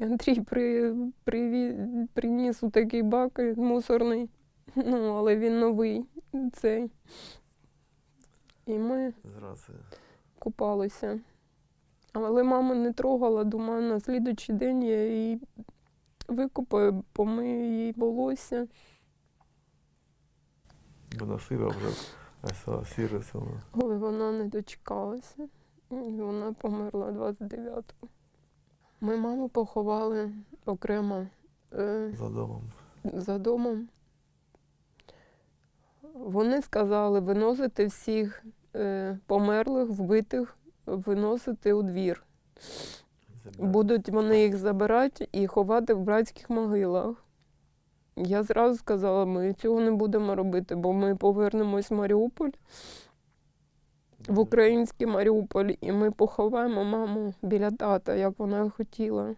Андрій при, приві, приніс у такий бак мусорний, ну, але він новий цей. І ми Зразу. купалися. Але мама не трогала, думаю, на слідуючий день я її викупаю, помию їй волосся. Вона сира вже, а са- сіре. Але вона не дочекалася. І Вона померла 29-го. Ми маму поховали окремо е, За домом. за домом. Вони сказали виносити всіх е, померлих, вбитих, виносити у двір. Забирай. Будуть вони їх забирати і ховати в братських могилах. Я зразу сказала, ми цього не будемо робити, бо ми повернемось в Маріуполь, в український Маріуполь, і ми поховаємо маму біля тата, як вона хотіла.